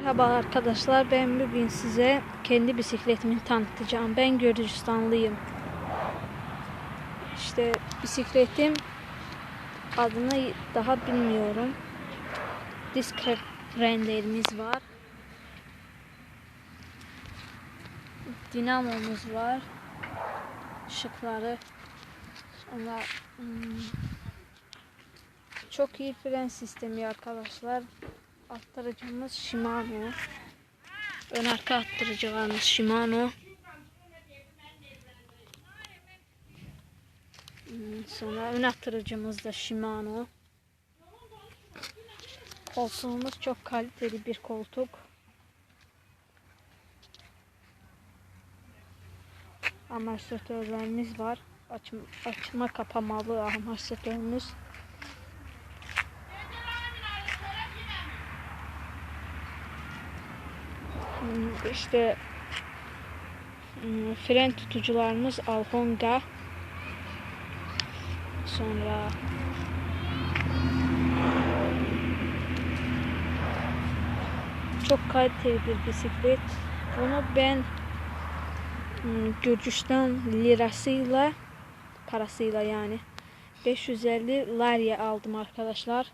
Merhaba arkadaşlar ben bugün size kendi bisikletimi tanıtacağım. Ben Gürcistanlıyım. İşte bisikletim adını daha bilmiyorum. Disk frenlerimiz var. Dinamomuz var. Işıkları. Sonra hmm, çok iyi fren sistemi arkadaşlar. Attırıcımız Shimano. Ön arka attırıcılarımız Shimano. Hmm, Sonra ön attırıcımız da Shimano. Koltuğumuz çok kaliteli bir koltuk. Amortisörlerimiz var. Açma, açma kapamalı amortisörümüz. İşte hmm, fren tutucularımız Alhonga. Sonra çok kaliteli bir bisiklet. Bunu ben hmm, Gürcistan lirasıyla parasıyla yani 550 liraya aldım arkadaşlar.